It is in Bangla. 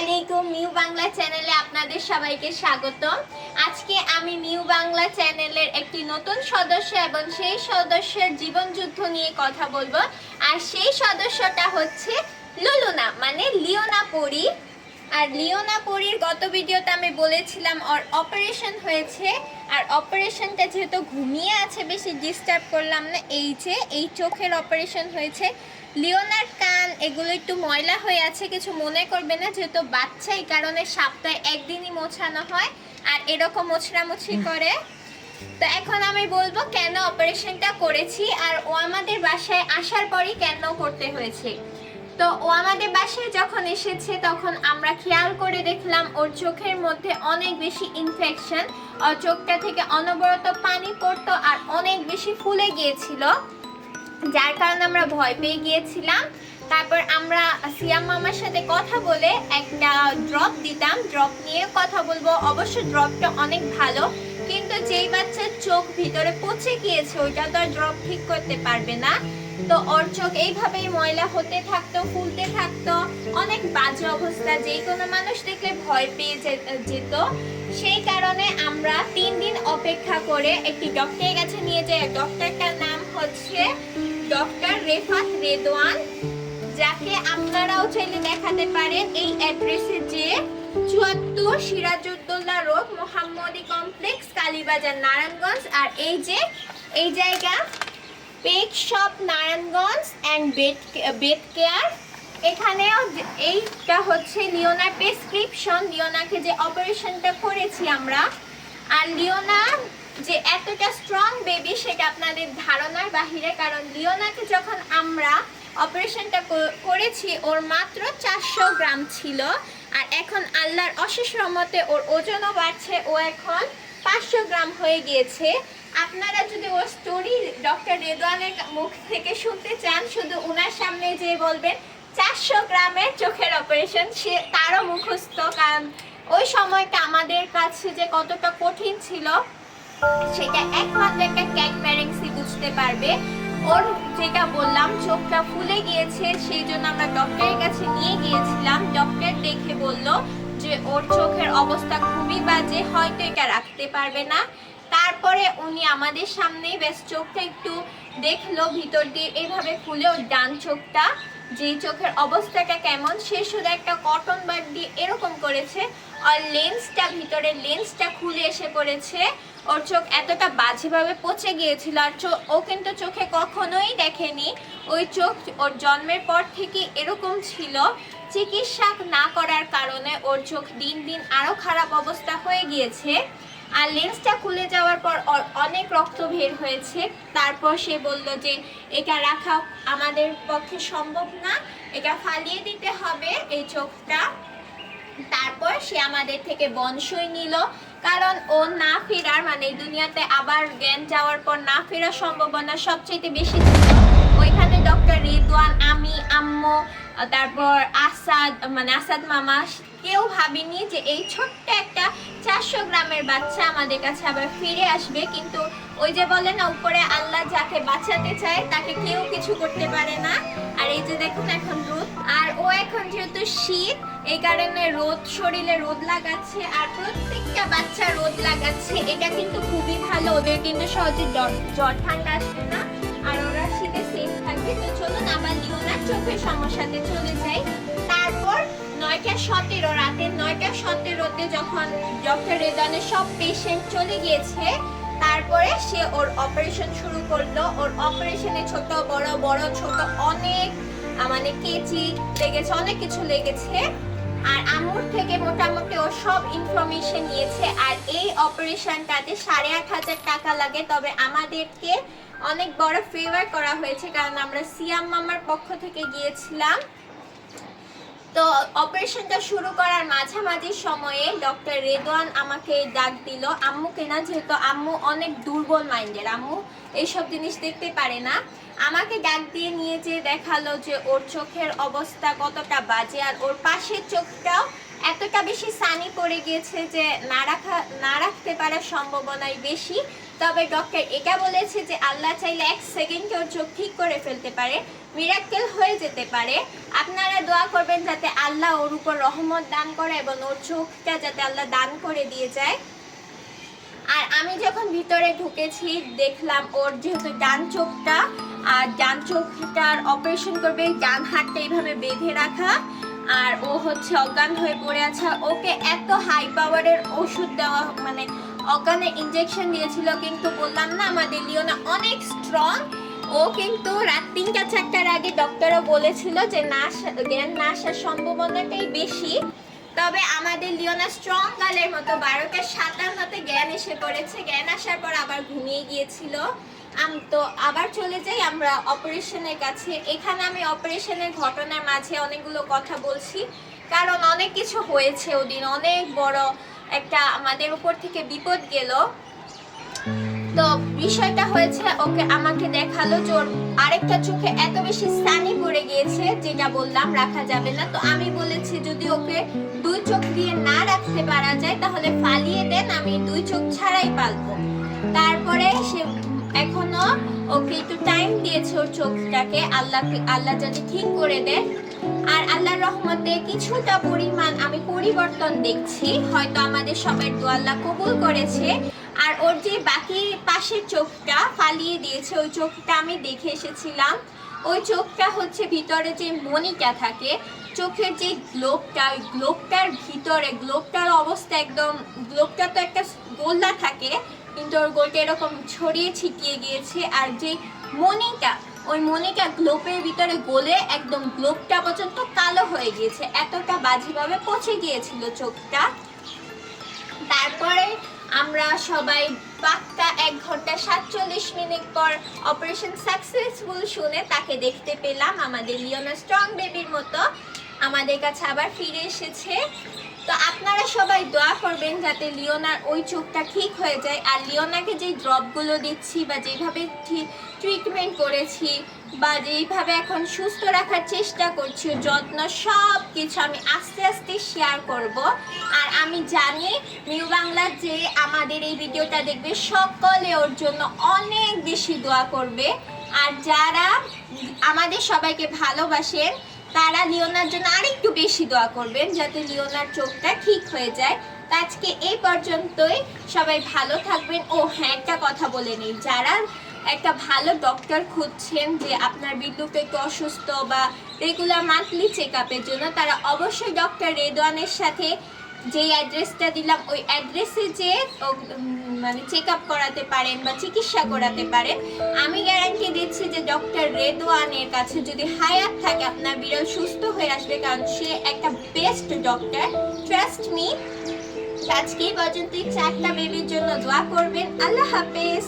আলাইকুম, নিউ বাংলা চ্যানেলে আপনাদের সবাইকে স্বাগত আজকে আমি নিউ বাংলা চ্যানেলের একটি নতুন সদস্য এবং সেই সদস্যের জীবন যুদ্ধ নিয়ে কথা বলব। আর সেই সদস্যটা হচ্ছে লুলুনা মানে লিওনা পরি। আর লিওনা পরির গত ভিডিওতে আমি বলেছিলাম, ওর অপারেশন হয়েছে। আর অপারেশনটা যেহেতু ঘুমিয়ে আছে, বেশি ডিস্টার্ব করলাম না, এই যে, এই চোখের অপারেশন হয়েছে। লিওনার কান এগুলো একটু ময়লা হয়ে আছে কিছু মনে করবে না যেহেতু বাচ্চা এই কারণে সপ্তাহে একদিনই মোছানো হয় আর এরকম মোছড়ামুছি করে। তো এখন আমি বলব কেন অপারেশনটা করেছি আর ও আমাদের বাসায় আসার পরই কেন করতে হয়েছে। তো ও আমাদের বাসায় যখন এসেছে তখন আমরা খেয়াল করে দেখলাম ওর চোখের মধ্যে অনেক বেশি ইনফেকশন ওর চোখটা থেকে অনবরত পানি পড়তো আর অনেক বেশি ফুলে গিয়েছিল। যার কারণে আমরা ভয় পেয়ে গিয়েছিলাম। তারপর আমরা সিয়াম মামার সাথে কথা বলে একটা ড্রপ দিতাম। ড্রপ নিয়ে কথা বলব। অবশ্য ড্রপটা অনেক ভালো, কিন্তু যেই বাচ্চার চোখ ভিতরে পচে গিয়েছে, ওইটা তো আর ড্রপ ঠিক করতে পারবে না। তো ওর চোখ এইভাবেই ময়লা হতে থাকতো, ফুলতে থাকতো। অনেক বাজে অবস্থা। যে কোনো মানুষ দেখলে ভয় পেয়ে যেত। সেই কারণে আমরা তিন দিন অপেক্ষা করে একটি ডক্টরের কাছে নিয়ে যাই। ডক্টরটার নাম হচ্ছে ডক্টর রেফাত রেদওয়ান, যাকে আপনারাও চাইলে দেখাতে পারেন এই অ্যাড্রেসে যে চুয়াত্তর সিরাজউদ্দৌলা রোড, মোহাম্মদী কমপ্লেক্স, কালীবাজার, নারায়ণগঞ্জ, আর এই যে, এই জায়গা pack shop, Narayanganj and bed bed care এখানেও এইটা হচ্ছে লিওনার প্রেসক্রিপশন লিওনাকে যে অপারেশনটা করেছি আমরা আর লিওনা, যে এতটা স্ট্রং বেবি সেটা আপনাদের ধারণার বাহিরে, কারণ লিওনাকে যখন আমরা অপারেশনটা করেছি, ওর মাত্র চারশো গ্রাম ছিল, আর এখন আল্লাহর অশেষ রহমতে ওর ওজনও বাড়ছে, ও এখন পাঁচশো গ্রাম হয়ে গিয়েছে। আপনারা যদি ওর স্টোরি ডক্টর রেদওয়ানের মুখ থেকে শুনতে চান, শুধু ওনার সামনে যে বলবেন, চারশো গ্রামের চোখের অপারেশন সে তারও মুখস্থ, কারণ ওই সময়টা আমাদের কাছে যে কতটা কঠিন ছিল, সেটা একমাত্র একটা ক্যাট প্যারেন্টসই বুঝতে পারবে। ওর যেটা বললাম, চোখটা ফুলে গিয়েছে, সেই জন্য আমরা ডক্টরের কাছে নিয়ে গিয়েছিলাম। ডক্টর দেখে বলল যে ওর চোখের অবস্থা খুবই বাজে, হয়তো এটা রাখতে পারবে না। তারপরে উনি আমাদের সামনেই বেশ চোখটা একটু দেখল ভিতর দিয়ে এভাবে ফুলে ওর ডান চোখটা। যে চোখের অবস্থাটা কেমন, সে শুধু একটা কটন বার দিয়ে এরকম করেছে আর লেন্সটা ভিতরে লেন্সটা খুলে এসে পড়েছে। ওর চোখ এতটা বাজেভাবে পচে গিয়েছিল আর ও কিন্তু চোখে কখনোই দেখেনি। ওই চোখ ওর জন্মের পর থেকে এরকম ছিল। চিকিৎসা না করার কারণে ওর চোখ দিন দিন আরও খারাপ অবস্থা হয়ে গিয়েছে। আর লেন্সটা খুলে যাওয়ার পর রক্ত বের হয়েছে। তারপর সে বলল যে, এটা রাখা আমাদের পক্ষে সম্ভব না। এটা ফালিয়ে দিতে হবে এই চোখটা। তারপর সে আমাদের থেকে বংশই নিল। কারণ ও না ফেরার মানে দুনিয়াতে আবার জ্ঞান যাওয়ার পর না ফেরার সম্ভাবনা সবচেয়ে বেশি ছিল। ওইখানে ডক্টর রিদওয়ান, আমি, আম্মু, তারপর আসাদ মানে আসাদ মামা কেউ ভাবিনি যে এই ছোট্ট একটা চারশো গ্রামের বাচ্চা আমাদের কাছে আবার ফিরে আসবে। কিন্তু ওই যে বলে না, উপরে আল্লাহ যাকে বাঁচাতে চায়, তাকে কেউ কিছু করতে পারে না। আর এই যে দেখুন এখন রোদ, আর ও এখন যেহেতু শীত, এই কারণে রোদ, শরীরে রোদ লাগাচ্ছে, আর প্রত্যেকটা বাচ্চা রোদ লাগাচ্ছে। এটা কিন্তু খুবই ভালো, ওদের কিন্তু সহজে জ্বর জ্বর ঠান্ডা আসবে না, আর ওরা শীতে সেফ থাকবে। তো চলুন, আবার লিওনার চোখের সমস্যাতে চলে যাই। তারপর নয়টা সতেরো, রাতে নয়টা সতেরোতে যখন ডক্টর রেদানের সব পেশেন্ট চলে গিয়েছে, তারপরে সে ওর অপারেশন শুরু করল। ওর অপারেশনে ছোট, বড় বড়, ছোট অনেক মানে কেচি লেগেছে, অনেক কিছু লেগেছে। আর আম্মুর থেকে মোটামুটি ও সব ইনফরমেশন নিয়েছে। আর এই অপারেশনটাতে সাড়ে আট হাজার টাকা লাগে। তবে আমাদেরকে অনেক বড় ফেভার করা হয়েছে, কারণ আমরা সিয়াম মামার পক্ষ থেকে গিয়েছিলাম। তো অপারেশনটা শুরু করার মাঝামাঝি সময়ে ডক্টর রেদওয়ান আমাকে ডাক দিল আম্মুকে না যেহেতু আম্মু অনেক দুর্বল মাইন্ডের, আম্মু এইসব জিনিস দেখতে পারে না। আমাকে ডাক দিয়ে নিয়ে যে দেখাল যে ওর চোখের অবস্থা কতটা বাজে আর ওর পাশের চোখটাও এতটা বেশি সানি পড়ে গিয়েছে যে না রাখা, না রাখতে পারার সম্ভাবনাই বেশি। তবে ডক্টর এটা বলেছে যে আল্লাহ চাইলে এক সেকেন্ডে ওর চোখ ঠিক করে ফেলতে পারে মিরাক্কেল হয়ে যেতে পারে। আপনারা দোয়া করবেন যাতে আল্লাহ ওর উপর রহমত দান করে এবং ওর চোখটা যাতে আল্লাহ দান করে দিয়ে যায়। আর আমি যখন ভিতরে ঢুকেছি, দেখলাম ওর যেহেতু ডান চোখটা, আর ডান চোখটার অপারেশন করবে, ডান হাতটা এইভাবে বেঁধে রাখা। আর ও হচ্ছে অজ্ঞান হয়ে পড়ে আছে। ওকে এত হাই পাওয়ারের ওষুধ দেওয়া মানে অজ্ঞানের ইঞ্জেকশন দিয়েছিল কিন্তু বললাম না, আমাদের লিওনা অনেক স্ট্রং ও কিন্তু রাত তিনটা চারটার আগে ডক্টরও বলেছিল যে না জ্ঞান না আসার সম্ভাবনাটাই বেশি। তবে আমাদের লিওনা স্ট্রং গালের মতো, বারোটা সাতান্নতে জ্ঞান এসে পড়েছে। জ্ঞান আসার পর আবার ঘুমিয়ে গিয়েছিল। আম, তো আবার চলে যাই আমরা অপারেশনের কাছে। এখানে আমি অপারেশনের ঘটনার মাঝে অনেকগুলো কথা বলছি, কারণ অনেক কিছু হয়েছে ওদিন। অনেক বড় একটা আমাদের উপর থেকে বিপদ গেল। তো বিষয়টা হয়েছে, ওকে আমাকে দেখাল যে আরেকটা চোখে এত বেশি সানি পড়ে গিয়েছে, যেটা বললাম, রাখা যাবে না। তো আমি বলেছি, যদি ওকে দুই চোখ দিয়ে না রাখতে পারা যায়, তাহলে ফালিয়ে দেন, আমি দুই চোখ ছাড়াই পালবো। তারপরে সে এখনও ওকে একটু টাইম দিয়েছে ওর চোখটাকে। আল্লাহকে আল্লাহ যদি ঠিক করে দেয়। আর আল্লাহর রহমতে কিছুটা পরিমাণ আমি পরিবর্তন দেখছি। হয়তো আমাদের সবার দোয়া আল্লাহ কবুল করেছে। আর ওর যে বাকি পাশের চোখটা ফালিয়ে দিয়েছে, ওই চোখটা আমি দেখে এসেছিলাম। ওই চোখটা হচ্ছে ভিতরে যে মনিটা থাকে, চোখের যে গ্লোবটা ওই গ্লোবটার ভিতরে গ্লোবটার অবস্থা একদম গ্লোবটা তো একটা গোল্লা থাকে। কিন্তু ওর গোলটা এরকম ছড়িয়ে ছিটিয়ে গিয়েছে আর যে মনিটা ওই মনিটা গ্লোবের ভিতরে গলে একদম গ্লোবটা পর্যন্ত কালো হয়ে গিয়েছে, এতটা বাজেভাবে পচে গিয়েছিল চোখটা। তারপরে আমরা সবাই পাক্কা এক ঘণ্টা সাতচল্লিশ মিনিট পর অপারেশন সাকসেসফুল শুনে তাকে দেখতে পেলাম, আমাদের লিওনা স্ট্রং বেবির মতো। আমাদের কাছে আবার ফিরে এসেছে। তো আপনারা সবাই দোয়া করবেন যাতে লিওনার ওই চোখটা ঠিক হয়ে যায়। আর লিওনাকে যেই ড্রপগুলো দিচ্ছি বা যেভাবে ট্রিটমেন্ট করেছি বা যেইভাবে এখন সুস্থ রাখার চেষ্টা করছি যত্ন সব কিছু আমি আস্তে আস্তে শেয়ার করব। আর আমি জানি নিউ বাংলার যে আমাদের এই ভিডিওটা দেখবে, সকলে ওর জন্য অনেক বেশি দোয়া করবে। আর যারা আমাদের সবাইকে ভালোবাসেন তারা লিওনার জন্য আরেকটু বেশি দোয়া করবেন যাতে লিওনার চোখটা ঠিক হয়ে যায়। তো আজকে এই পর্যন্তই। সবাই ভালো থাকবেন। ও হ্যাঁ একটা কথা বলে নিই। যারা একটা ভালো ডক্টর খুঁজছেন যে আপনার বিদ্যুৎ একটু অসুস্থ বা রেগুলার মান্থলি চেক আপের জন্য, তারা অবশ্যই ডক্টর রেদওয়ানের সাথে যে অ্যাড্রেসটা দিলাম, ওই অ্যাড্রেসে যে মানে চেক আপ করাতে পারেন বা চিকিৎসা করাতে পারেন, আমি গ্যারান্টি দিচ্ছি যে ডক্টর রেদওয়ানের কাছে যদি হায়াত থাকে, আপনার বিড়াল সুস্থ হয়ে আসবে, কারণ সে একটা বেস্ট ডক্টর ট্রাস্ট মি আজকে এই পর্যন্ত চারটা বেবির জন্য দোয়া করবেন। আল্লাহ হাফেজ।